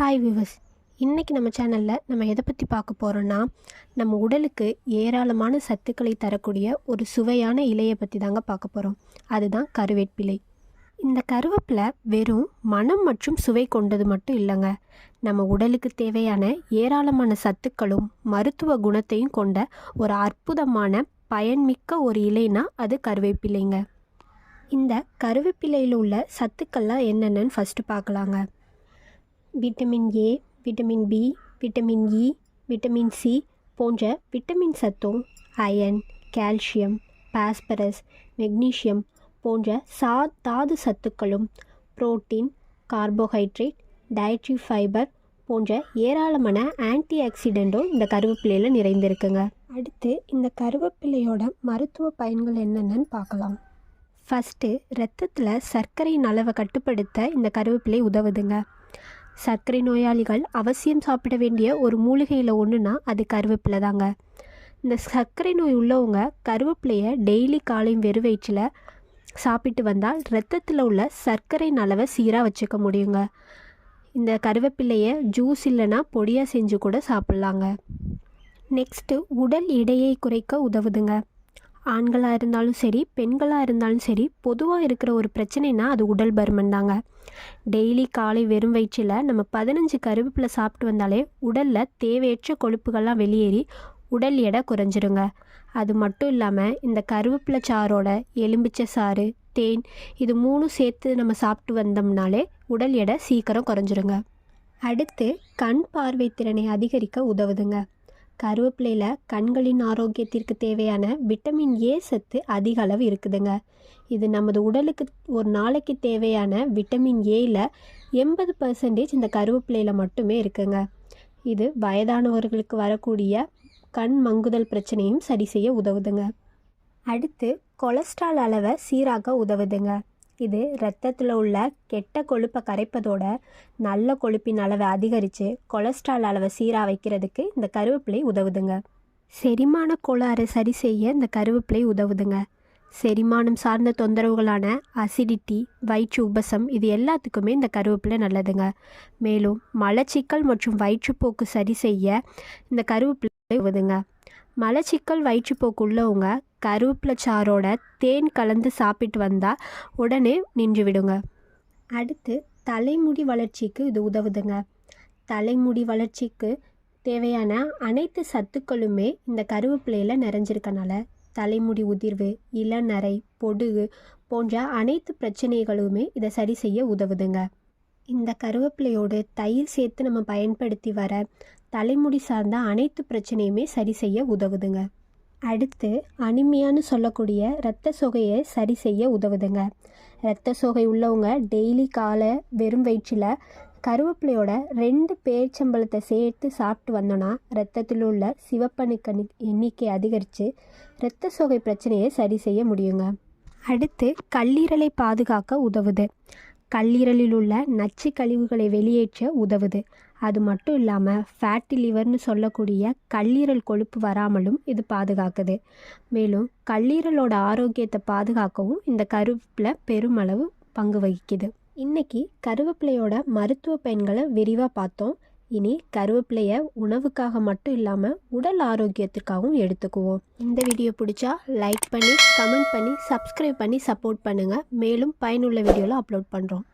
Hi விவஸ் இன்றைக்கி நம்ம சேனலில் நம்ம எதை பற்றி பார்க்க போகிறோன்னா நம்ம உடலுக்கு ஏராளமான சத்துக்களை தரக்கூடிய ஒரு சுவையான இலையை பற்றி தாங்க பார்க்க போகிறோம் அதுதான் கருவேப்பிலை. இந்த கருவேப்பிலை வெறும் மனம் மற்றும் சுவை கொண்டது மட்டும் இல்லைங்க. நம்ம உடலுக்கு தேவையான ஏராளமான சத்துக்களும் மருத்துவ குணத்தையும் கொண்ட ஒரு அற்புதமான பயன்மிக்க ஒரு இலைனா அது கருவேப்பிலைங்க. இந்த கருவேப்பிலையில் உள்ள சத்துக்கள்லாம் என்னென்னு ஃபஸ்ட்டு பார்க்கலாங்க. Vitamin A vitamin B vitamin E vitamin C போன்ற விட்டமின் சத்தும் அயன் கால்சியம் பாஸ்பரஸ் மெக்னீசியம் போன்ற சா தாது சத்துக்களும் புரோட்டீன் கார்போஹைட்ரேட் டயட்ரி ஃபைபர் போன்ற ஏராளமான ஆன்டி ஆக்சிடெண்ட்டும் இந்த கருவேப்பிலையில் நிறைந்திருக்குங்க. அடுத்து இந்த கருவேப்பிலையோட மருத்துவ பயன்கள் என்னென்னு பார்க்கலாம். ஃபஸ்ட்டு ரத்தத்தில் சர்க்கரையின் அளவை கட்டுப்படுத்த இந்த கருவேப்பிலை உதவுதுங்க. சர்க்கரை நோயாளிகள் அவசியம் சாப்பிட வேண்டிய ஒரு மூலிகையில் ஒன்றுனா அது கருவேப்பிலை தாங்க. இந்த சர்க்கரை நோய் உள்ளவங்க கருவேப்பிலையை டெய்லி காலையும் வெறும் வயிற்றில் சாப்பிட்டு வந்தால் ரத்தத்தில் உள்ள சர்க்கரையின் அளவை சீராக வச்சுக்க முடியுங்க. இந்த கருவேப்பிலையை ஜூஸ் இல்லைன்னா பொடியாக செஞ்சு கூட சாப்பிட்லாங்க. நெக்ஸ்ட்டு உடல் எடையை குறைக்க உதவுதுங்க. ஆண்களாக இருந்தாலும் சரி பெண்களாக இருந்தாலும் சரி பொதுவாக இருக்கிற ஒரு பிரச்சனைனா அது உடல் பருமன் தாங்க. டெய்லி காலை வெறும் வயிற்றில் நம்ம பதினஞ்சு கருவேப்பிலை சாப்பிட்டு வந்தாலே உடலில் தேவையற்ற கொழுப்புகள்லாம் வெளியேறி உடல் எடை குறைஞ்சிருங்க. அது மட்டும் இல்லாமல் இந்த கருவேப்பிலை சாரோட எலும்பிச்சை சாறு தேன் இது மூணும் சேர்த்து நம்ம சாப்பிட்டு வந்தோம்னாலே உடல் எடை சீக்கிரம் குறைஞ்சிருங்க. அடுத்து கண் பார்வை திறனை அதிகரிக்க உதவுதுங்க. கருவேப்பிலையில் கண்களின் ஆரோக்கியத்திற்கு தேவையான விட்டமின் ஏ சத்து அதிக அளவு இருக்குதுங்க. இது நமது உடலுக்கு ஒரு நாளைக்கு தேவையான விட்டமின் ஏயில் எண்பது பர்சன்டேஜ் இந்த கருவேப்பிலையில் மட்டுமே இருக்குங்க. இது வயதானவர்களுக்கு வரக்கூடிய கண் மங்குதல் பிரச்சனையும் சரி செய்ய உதவுதுங்க. அடுத்து கொலஸ்ட்ரால் அளவை சீராக்க உதவுதுங்க. இது ரத்தத்தில் உள்ள கெட்ட கொழுப்பை கரைப்பதோட நல்ல கொழுப்பின் அளவை அதிகரித்து கொலஸ்ட்ரால் அளவை சீராக வைக்கிறதுக்கு இந்த கருவேப்பிலை உதவுதுங்க. செரிமான கோளாறை சரி செய்ய இந்த கருவேப்பிலை உதவுதுங்க. செரிமானம் சார்ந்த தொந்தரவுகளான அசிடிட்டி வயிற்று உபசம் இது எல்லாத்துக்குமே இந்த கருவேப்பிலை நல்லதுங்க. மேலும் மலச்சிக்கல் மற்றும் வயிற்றுப்போக்கு சரி செய்ய இந்த கருவேப்பிலை உதவுதுங்க. மலச்சிக்கல் வயிற்றுப்போக்கு உள்ளவங்க கருவேப்பிலை சாரோட தேன் கலந்து சாப்பிட்டு வந்தால் உடனே நின்று விடுங்க. அடுத்து தலைமுடி வளர்ச்சிக்கு இது உதவுதுங்க. தலைமுடி வளர்ச்சிக்கு தேவையான அனைத்து சத்துக்களுமே இந்த கருவேப்பிலையில் நிறைஞ்சிருக்கனால தலைமுடி உதிர்வு இளநரை பொடுகு போன்ற அனைத்து பிரச்சனைகளுமே இதை சரி செய்ய உதவுதுங்க. இந்த கருவேப்பிலையோடு தயிர் சேர்த்து நம்ம பயன்படுத்தி வர தலைமுடி சார்ந்த அனைத்து பிரச்சனையுமே சரி செய்ய உதவுதுங்க. அடுத்து அனிமையான்னு சொல்லக்கூடிய இரத்த சோகையை சரி செய்ய உதவுதுங்க. இரத்த சோகை உள்ளவங்க டெய்லி காலை வெறும் வயிற்றில் கருவேப்பிலையோட ரெண்டு பேர்ச்சம்பழத்தை சேர்த்து சாப்பிட்டு வந்தோன்னா ரத்தத்தில் உள்ள சிவப்பணுக்கணு எண்ணிக்கை அதிகரித்து இரத்த சோகை பிரச்சனையை சரி செய்ய முடியுங்க. அடுத்து கல்லீரலை பாதுகாக்க உதவுது. கல்லீரலில் உள்ள நச்சு கழிவுகளை வெளியேற்ற உதவுது. அது மட்டும் இல்லாமல் ஃபேட்டி லிவர்னு சொல்லக்கூடிய கல்லீரல் கொழுப்பு வராமலும் இது பாதுகாக்குது. மேலும் கல்லீரலோட ஆரோக்கியத்தை பாதுகாக்கவும் இந்த கருவேப்பிலை பெருமளவு பங்கு வகிக்குது. இன்றைக்கி கருவேப்பிலையோட மருத்துவ பயன்களை விரிவாக பார்த்தோம். இனி கருவேப்பிலையை உணவுக்காக மட்டும் இல்லாமல் உடல் ஆரோக்கியத்துக்காகவும் எடுத்துக்குவோம். இந்த வீடியோ பிடிச்சா லைக் பண்ணி கமெண்ட் பண்ணி சப்ஸ்கிரைப் பண்ணி சப்போர்ட் பண்ணுங்கள் மேலும் பயனுள்ள வீடியோவில் அப்லோட் பண்ணுறோம்